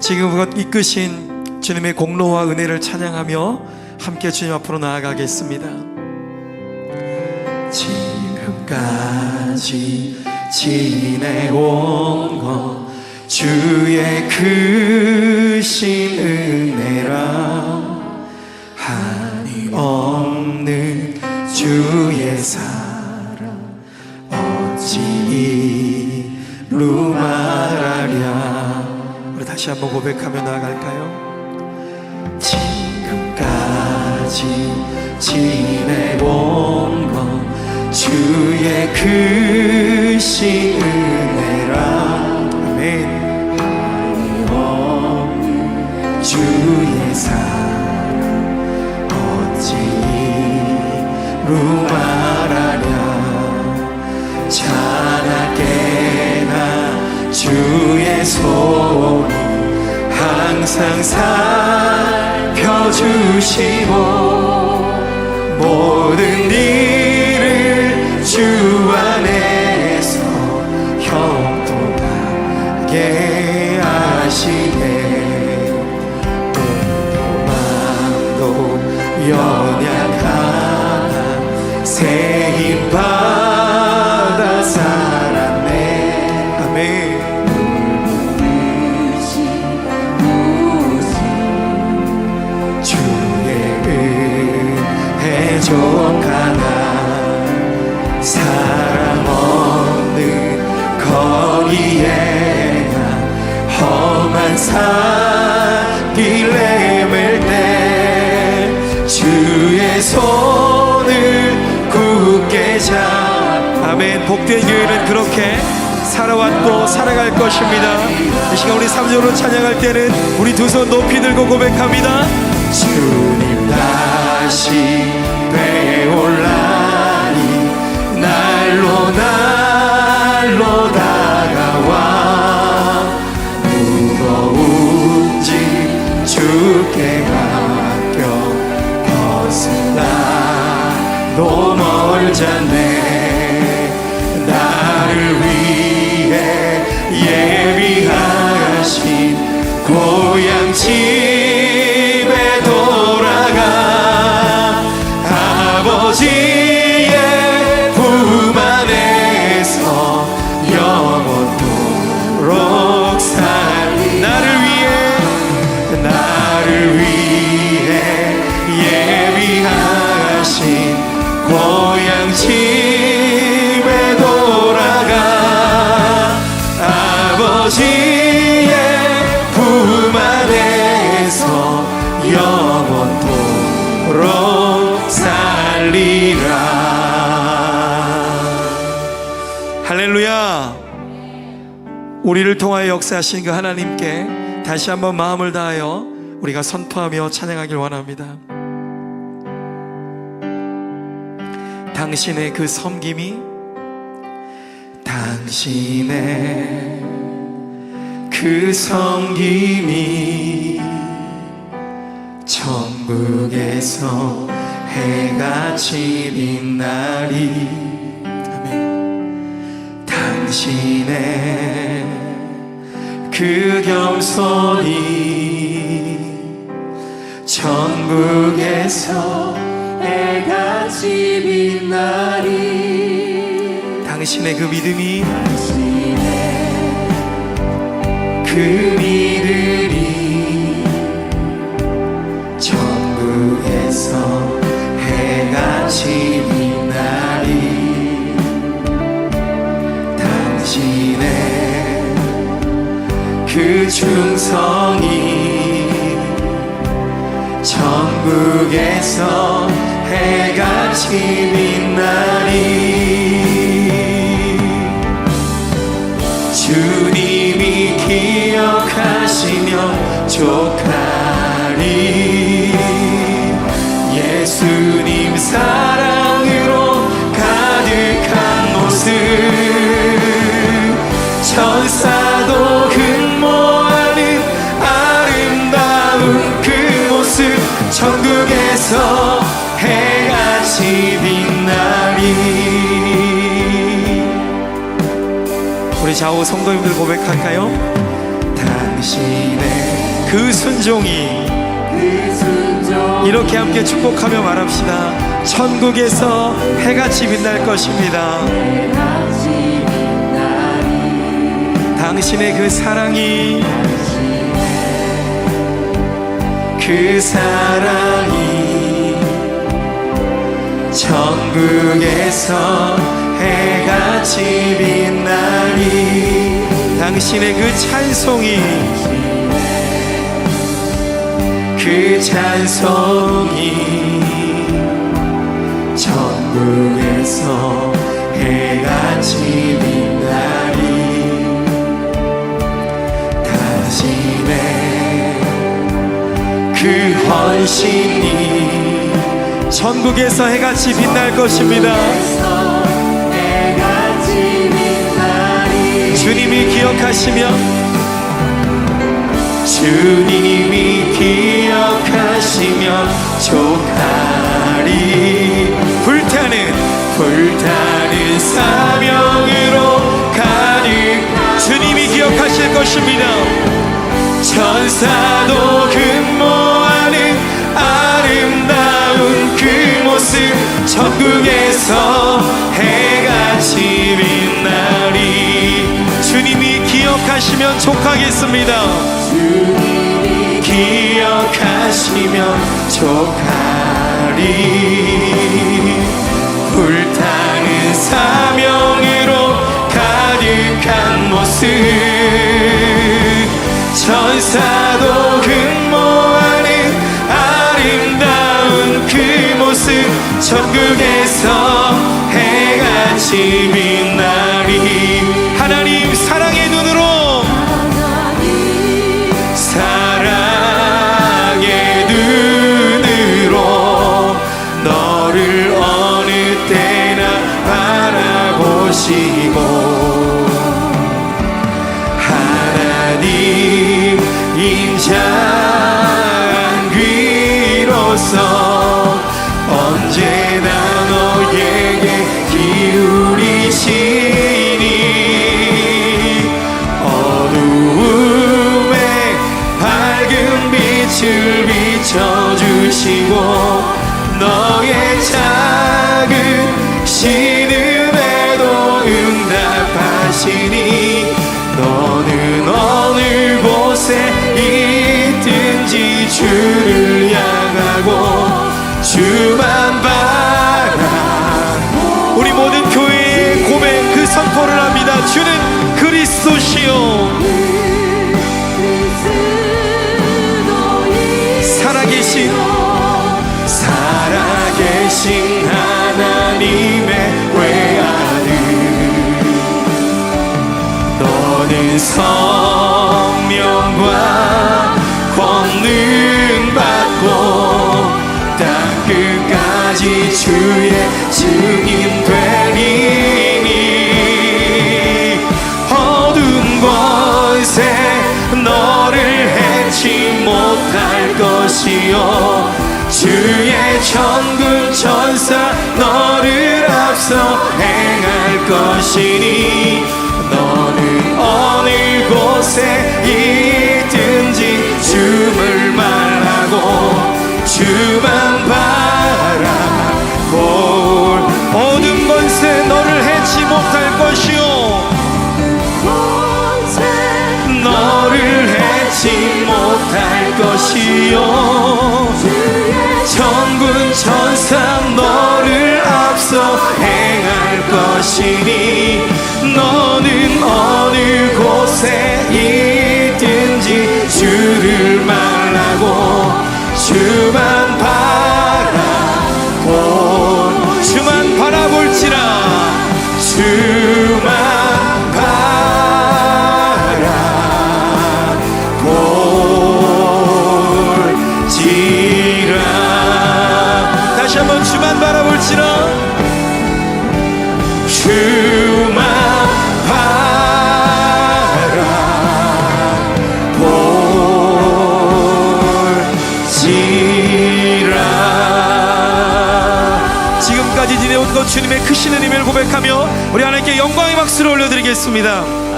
지금 이끄신 주님의 공로와 은혜를 찬양하며 함께 주님 앞으로 나아가겠습니다. 지금까지 지내온 것 주의 크신 은혜라 한이 없는 주의 사 다시 한번 고백하며 나아갈까요? 지금까지 지내온 것 주의 크신 은혜라. 아멘. 없는 주의 사랑 어찌 이루 말하랴. 자나 깨나 주의 손이 항상 살펴주시고 모든 일을 주 안에서 형통하게 하시네. 마음도 연약 손을 굳게 잡 아멘. 복된 교회는 그렇게 살아왔고 살아갈 것입니다. 이 시간 우리 3절로 찬양할 때는 우리 두 손 높이 들고 고백합니다. 주님 다시 배올라니 날로 날 할렐루야 우리를 통하여 역사하신 그 하나님께 다시 한번 마음을 다하여 우리가 선포하며 찬양하길 원합니다. 당신의 그 섬김이 당신의 그 섬김이 천국에서 해같이 빛나리 아멘. 당신의 그 겸손이 천국에서 해같이 빛나리. 당신의 그 믿음이 그 믿음이 충성이 천국에서 해같이 빛나리 주님이 기억하시며 족 좌우 성도님들 고백할까요? 당 당신의 그 순종이 그 순종 이렇게 함께 축복하며 말합시다. 천국에서 해같이 빛날 것입니다. 당신의 그 사랑이 그 사랑이 천국에서 해같이 빛나리 당신의 그 찬송이 그 찬송이 천국에서 해같이 빛나리 당신의 그 헌신이 천국에서 해같이 빛날 것입니다 기억하시면 주님이 기억하시면 족하리 불타는 불타는 사명으로 가득 주님이 기억하실 것입니다. 천사도 근모하는 아름다운 그 모습 천국에서 해 기억하시면 족하겠습니다. 주님이 기억하시면 족하리. 불타는 사명으로 가득한 모습. 천사도 근모하는 아름다운 그 모습. 천국에서 해같이 빛나 바라보시고 하나님 인자 주를 향하고 주만 바라. 우리 모든 교회의 고백 그 선포를 합니다. 주는 그리스도이시여 살아계신 살아계신 하나님의 외아들. 너는 성령과 권능 주의 천군 천사 너를 앞서 행할 것이니 너는 어느 곳에 천사 너를 앞서 행할 것이니 너는 어느 곳에 있든지 주를 말하고 주만 바라볼 주만 바라볼지라. 주 지내온 것 주님의 크신 은혜를 고백하며 우리 하나님께 영광의 박수를 올려드리겠습니다